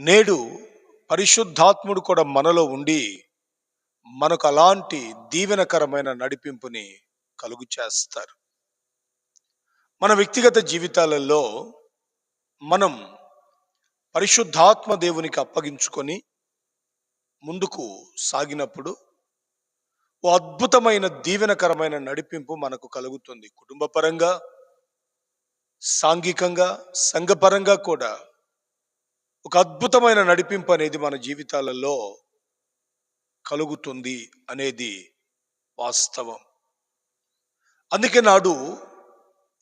నేడు పరిశుద్ధాత్ముడు కూడా మనలో ఉండి మనకు అలాంటి దీవెనకరమైన నడిపింపుని కలుగు చేస్తారు. మన వ్యక్తిగత జీవితాలలో మనం పరిశుద్ధాత్మ దేవునికి అప్పగించుకొని ముందుకు సాగినప్పుడు ఓ అద్భుతమైన దీవెనకరమైన నడిపింపు మనకు కలుగుతుంది. కుటుంబపరంగా సాంఘికంగా సంఘపరంగా కూడా. ఒక అద్భుతమైన నడిపింపు అనేది మన జీవితాలలో కలుగుతుంది అనేది వాస్తవం. అందుకే నాడు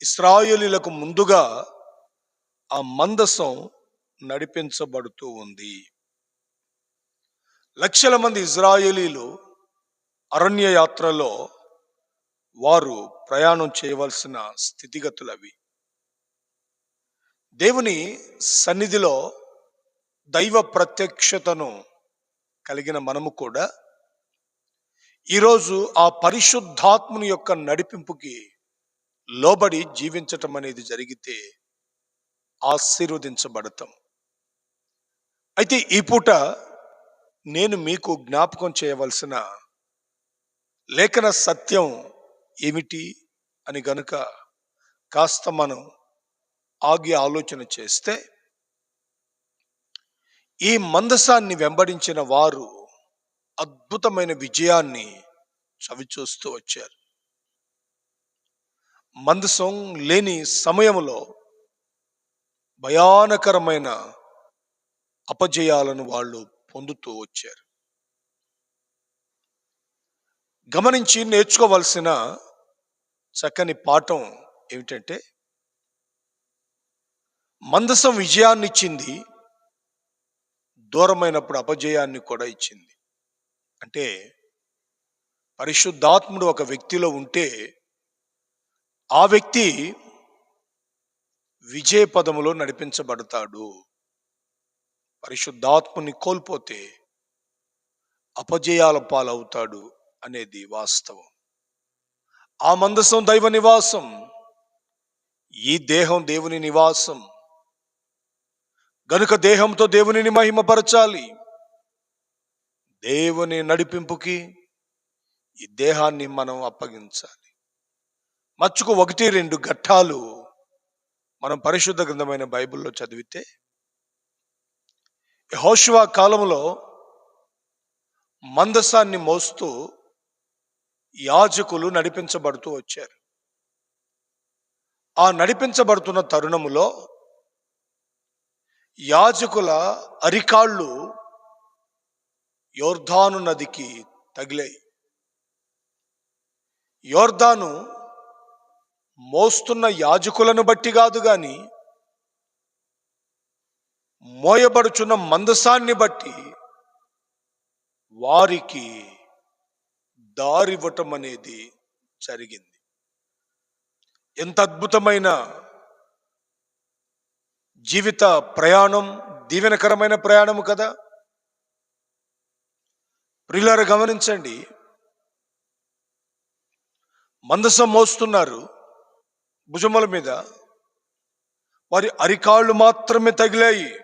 ఇస్రాయేలీలకు ముందుగా ఆ మందసం నడిపించబడుతూ ఉంది. లక్షల మంది ఇజ్రాయేలీలు అరణ్య యాత్రలో వారు ప్రయాణం చేయవలసిన స్థితిగతులు అవి దేవుని సన్నిధిలో దైవ ప్రత్యక్షతను కలిగిన మనము కూడా ఈరోజు ఆ పరిశుద్ధాత్ముని యొక్క నడిపింపుకి లోబడి జీవించటం అనేది జరిగితే ఆశీర్వదించబడతాం. అయితే ఈ పూట నేను మీకు జ్ఞాపకం చేయవలసిన లేఖన సత్యం ఏమిటి అని గనుక కాస్త మనం ఆగి ఆలోచన చేస్తే ఈ మందసాన్ని వెంబడించిన వారు అద్భుతమైన విజయాన్ని చవిచూస్తూ వచ్చారు. మందసం లేని సమయంలో భయానకరమైన అపజయాలను వాళ్ళు పొందుతూ వచ్చారు. గమనించి నేర్చుకోవలసిన చక్కని పాఠం ఏమిటంటే మందసం విజయాన్ని ఇచ్చింది దూరమైనప్పుడు అపజయాన్ని కూడా ఇచ్చింది. అంటే పరిశుద్ధాత్ముడు ఒక వ్యక్తిలో ఉంటే ఆ వ్యక్తి విజయ పదములో నడిపించబడతాడు. పరిశుద్ధాత్ముని కోల్పోతే అపజయాల పాలవుతాడు అనేది వాస్తవం. ఆ మందసం దైవ నివాసం ఈ దేహం దేవుని నివాసం గనుక దేహంతో దేవునిని మహిమపరచాలి. దేవుని నడిపింపుకి ఈ దేహాన్ని మనం అప్పగించాలి. మచ్చుకు ఒకటి రెండు ఘట్టాలు మనం పరిశుద్ధ గ్రంథమైన బైబిల్లో చదివితే హోషువా కాలంలో మందసాన్ని మోస్తూ యాజకులు నడిపించబడుతూ వచ్చారు. ఆ నడిపించబడుతున్న తరుణములో యాజకుల అరికాళ్ళు యోర్ధాను నదికి తగిలాయి. యోర్ధాను మోస్తున్న యాజకులను బట్టి కాదు గాని మోయబడుచున్న మందసాన్ని బట్టి వారికి దారివ్వటం అనేది జరిగింది. ఎంత అద్భుతమైన జీవిత ప్రయాణం దీవెనకరమైన ప్రయాణము కదా? ప్రియులారా గమనించండి. మందసం మోస్తున్నారు భుజముల మీద. వారి అరికాళ్ళు మాత్రమే తగిలాయి.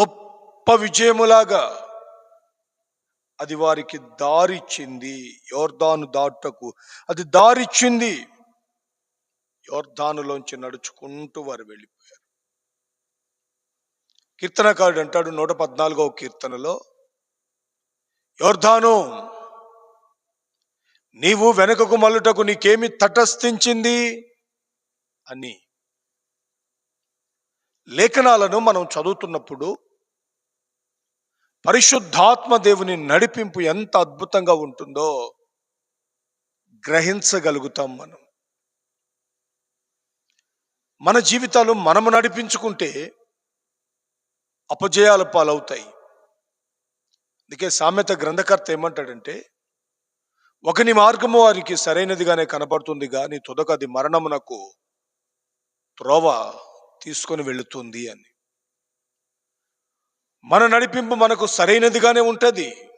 గొప్ప విజయములాగా అది వారికి దారిచ్చింది యోర్దాను దాటకు అది దారిచ్చింది యోర్ధానులోంచి నడుచుకుంటూ వారు వెళ్ళిపోయారు. కీర్తనకారుడు అంటాడు నూట పద్నాలుగవ కీర్తనలో యోర్ధాను నీవు వెనుకకు మల్లుటకు నీకేమి తటస్థించింది? అని. లేఖనాలను మనం చదువుతున్నప్పుడు పరిశుద్ధాత్మ దేవుని నడిపింపు ఎంత అద్భుతంగా ఉంటుందో గ్రహించగలుగుతాం మనం. మన జీవితాలు మనము నడిపించుకుంటే అపజయాల పాలవుతాయి. అందుకే సామెత గ్రంథకర్త ఏమంటాడంటే ఒకని మార్గము వారికి సరైనదిగానే కనపడుతుంది కానీ తుదకది మరణమునకు త్రోవ తీసుకొని వెళుతుంది అని. మన నడిపింపు మనకు సరైనదిగానే ఉంటుంది.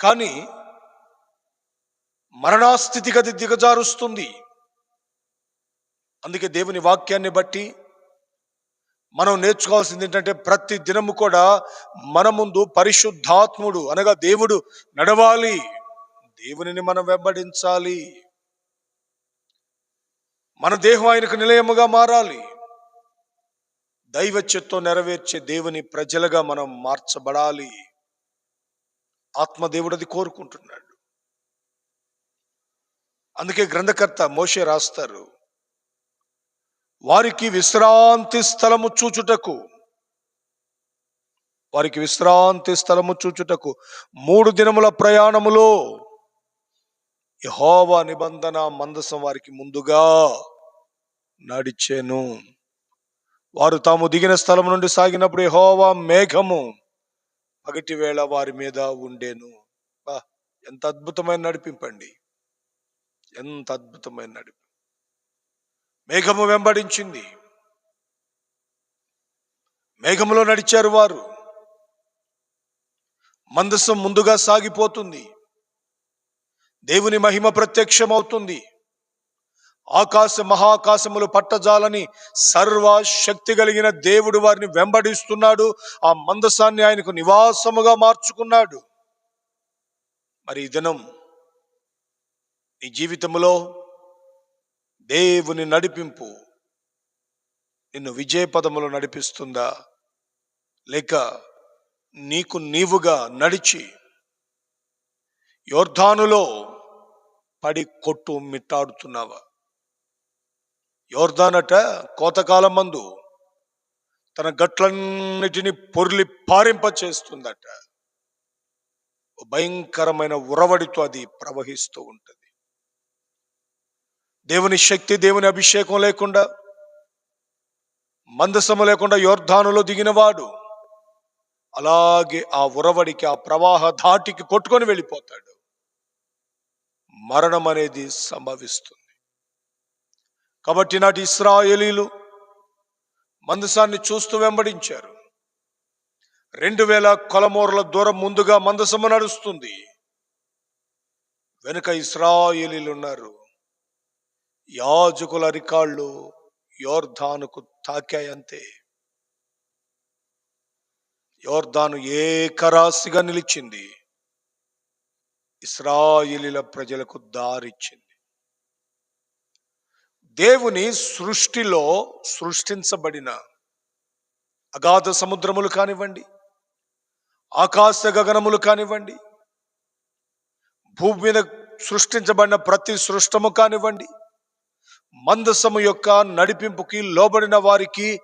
కానీ మరణాస్థితిగతి దిగజారుస్తుంది. అందుకే దేవుని వాక్యాన్ని బట్టి మనం నేర్చుకోవాల్సింది ఏంటంటే ప్రతి దినము కూడా మన ముందు పరిశుద్ధాత్ముడు అనగా దేవుడు నడవాలి. దేవునిని మనం వెంబడించాలి. మన దేహం ఆయనకు నిలయముగా మారాలి. దైవచ్యతో నెరవేర్చే దేవుని ప్రజలుగా మనం మార్చబడాలి. ఆత్మదేవుడు అది కోరుకుంటున్నాడు. అందుకే గ్రంథకర్త మోషే రాస్తారు. వారికి విశ్రాంతి స్థలము చూచుటకు. వారికి విశ్రాంతి స్థలము చూచుటకు మూడు దినముల ప్రయాణములో యహోవా నిబంధన మందసం వారికి ముందుగా నడిచెను. వారు తాము దిగిన స్థలం నుండి సాగినప్పుడు యహోవా మేఘము పగటి వేళ వారి మీద ఉండేను. ఎంత అద్భుతమైన నడిపింపండి ఎంత అద్భుతమైన నడిపి మేఘము వెంబడించింది. మేఘములో నడిచారు వారు. మందసం ముందుగా సాగిపోతుంది. దేవుని మహిమ ప్రత్యక్షమవుతుంది. ఆకాశ మహాకాశములు పట్టజాలని సర్వ శక్తి కలిగిన దేవుడు వారిని వెంబడిస్తున్నాడు. ఆ మందసాన్ని ఆయనకు నివాసముగా మార్చుకున్నాడు. మరి ఈ దినం నీ జీవితంలో దేవుని నడిపింపు నిన్ను విజయ పదములో నడిపిస్తుందా? లేక నీకు నీవుగా నడిచి యోర్ధానులో పడి కొట్టు మిట్టాడుతున్నావా? యోర్ధానట కోతకాలం మందు తన గట్లన్నిటిని పొర్లి పారింప చేస్తుందట భయంకరమైన ఉరవడితో అది ప్రవహిస్తూ ఉంటుంది. దేవుని శక్తి దేవుని అభిషేకం లేకుండా మందసము లేకుండా యోర్ధానులో దిగినవాడు అలాగే ఆ ఉరవడికి ఆ ప్రవాహ ధాటికి కొట్టుకొని వెళ్ళిపోతాడు. మరణం అనేది సంభవిస్తుంది. కాబట్టి నాటి ఇస్రాయేలీలు మందసాన్ని చూస్తూ వెంబడించారు. రెండు వేల కొలమూరల దూరం ముందుగా మందసము నడుస్తుంది. వెనుక ఇస్రాయేలీలు ఉన్నారు. యాజకుల అరికాళ్ళు యోర్ధానుకు తాకాయంతే. యోర్ధాను ఏకరాశిగా నిలిచింది. ఇస్రాయిలీల ప్రజలకు దారిచ్చింది. దేవుని సృష్టిలో సృష్టించబడిన అగాధ సముద్రములు కానివ్వండి ఆకాశ గగనములు కానివ్వండి భూమి మీద సృష్టించబడిన ప్రతి సృష్టము కానివ్వండి మందసము యొక్క నడిపింపుకి లోబడిన వారికి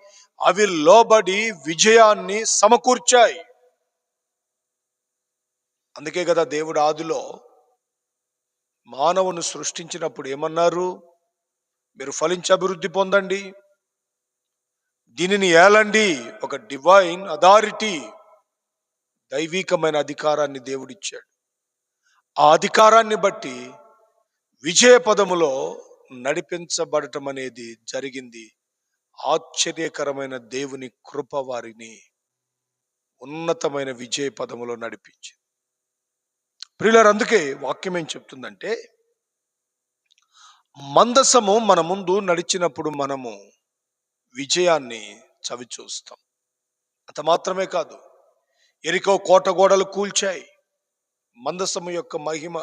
అవి లోబడి విజయాన్ని సమకూర్చాయి. అందుకే కదా దేవుడు ఆదిలో మానవును సృష్టించినప్పుడు ఏమన్నారు? మీరు ఫలించి అభివృద్ధి పొందండి. దీనిని ఏలండి. ఒక డివైన్ అథారిటీ దైవికమైన అధికారాన్ని దేవుడిచ్చాడు. ఆ అధికారాన్ని బట్టి విజయ పదములో నడిపించబడటం అనేది జరిగింది. ఆశ్చర్యకరమైన దేవుని కృప వారిని ఉన్నతమైన విజయ పదములో నడిపించింది. ప్రియులారు అందుకే వాక్యం ఏం చెప్తుందంటే మందసము మన ముందు నడిచినప్పుడు మనము విజయాన్ని చవి చూస్తాం అంత మాత్రమే కాదు ఎరికో కోట గోడలు కూల్చాయి. మందసము యొక్క మహిమ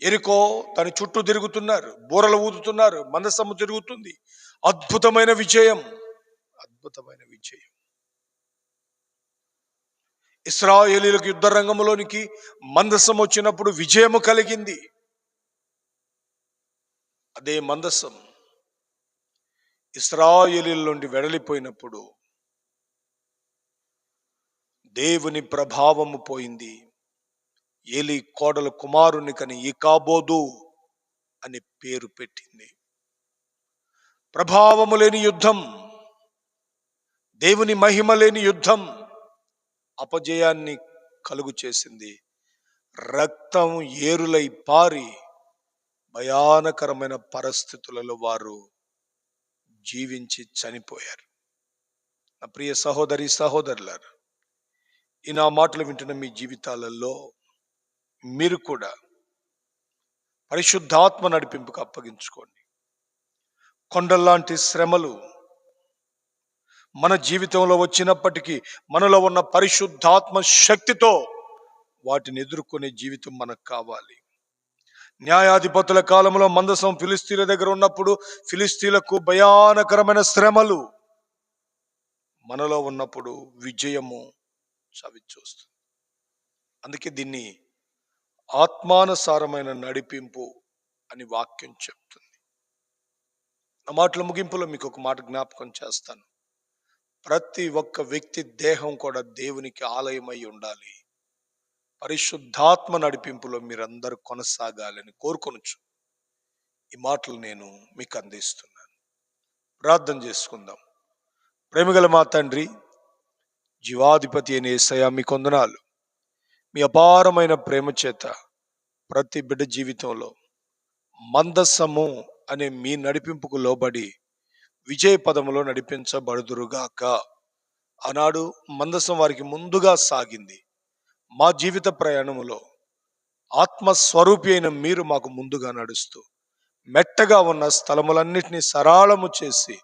ఎరుకో దాని చుట్టూ తిరుగుతున్నారు బూరలు ఊదుతున్నారు మందసము తిరుగుతుంది. అద్భుతమైన విజయం. అద్భుతమైన విజయం. ఇస్రాయేలీలకు యుద్ధ రంగంలోనికి మందసం వచ్చినప్పుడు విజయము కలిగింది. అదే మందసం ఇస్రాయేలీల నుండి వెడలిపోయినప్పుడు దేవుని ప్రభావము పోయింది. ఏలి కోడల కుమారుని కని ఇకాబోదు అని పేరు పెట్టింది. ప్రభావము లేని యుద్ధం దేవుని మహిమ లేని యుద్ధం అపజయాన్ని కలుగు చేసింది. రక్తం ఏరులై పారి భయానకరమైన పరిస్థితులలో వారు జీవించి చనిపోయారు. నా ప్రియ సహోదరి సహోదరులారు ఈ నా మాటలు వింటున్న మీ జీవితాలలో మీరు కూడా పరిశుద్ధాత్మ నడిపింపుకు అప్పగించుకోండి. కొండల్లాంటి శ్రమలు మన జీవితంలో వచ్చినప్పటికీ మనలో ఉన్న పరిశుద్ధాత్మ శక్తితో వాటిని ఎదుర్కొనే జీవితం మనకు కావాలి. న్యాయాధిపతుల కాలంలో మందసం ఫిలిస్తీన్ల దగ్గర ఉన్నప్పుడు ఫిలిస్తీన్లకు భయానకరమైన శ్రమలు మనలో ఉన్నప్పుడు విజయము చవిచూస్తుంది అందుకే దీన్ని ఆత్మానుసారమైన నడిపింపు అని వాక్యం చెప్తుంది. నా మాటల ముగింపులో మీకు ఒక మాట జ్ఞాపకం చేస్తాను. ప్రతి ఒక్క వ్యక్తి దేహం కూడా దేవునికి ఆలయమై ఉండాలి. పరిశుద్ధాత్మ నడిపింపులో మీరందరూ కొనసాగాలని కోరుకొనొచ్చు ఈ మాటలు నేను మీకు అందిస్తున్నాను. ప్రార్థన చేసుకుందాం. ప్రేమగల మా తండ్రి జీవాధిపతి అనే ఏసయ మీ కొందనాలు మీ అపారమైన ప్రేమ చేత ప్రతి బిడ్డ జీవితంలో మందస్సము అనే మీ నడిపింపుకు లోబడి విజయ పదములో నడిపించబడుదురుగాక. ఆనాడు మందసం వారికి ముందుగా సాగింది. మా జీవిత ప్రయాణములో ఆత్మస్వరూపి అయిన మీరు మాకు ముందుగా నడుస్తూ మెట్టగా ఉన్న స్థలములన్నిటినీ సరాళము చేసి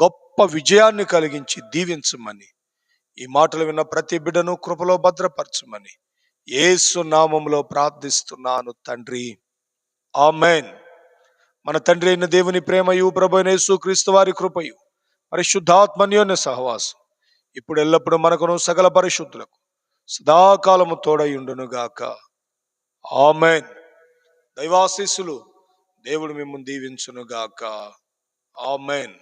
గొప్ప విజయాన్ని కలిగించి దీవించమని ఈ మాటలు విన్న ప్రతి బిడ్డను కృపలో భద్రపరచమని ఏసు నామంలో ప్రార్థిస్తున్నాను తండ్రి. ఆమెన్. మన తండ్రి అయిన దేవుని ప్రేమయు ప్రభు యేసు క్రీస్తు వారి కృపయు పరిశుద్ధాత్మన్యోన్య సహవాసం. ఇప్పుడు ఎల్లప్పుడూ మనకును సకల పరిశుద్ధులకు సదాకాలము తోడయుండునుగాక. ఆమెన్. దైవాశీస్సులు దేవుడు మిమ్మల్ని దీవించును గాక ఆమెన్.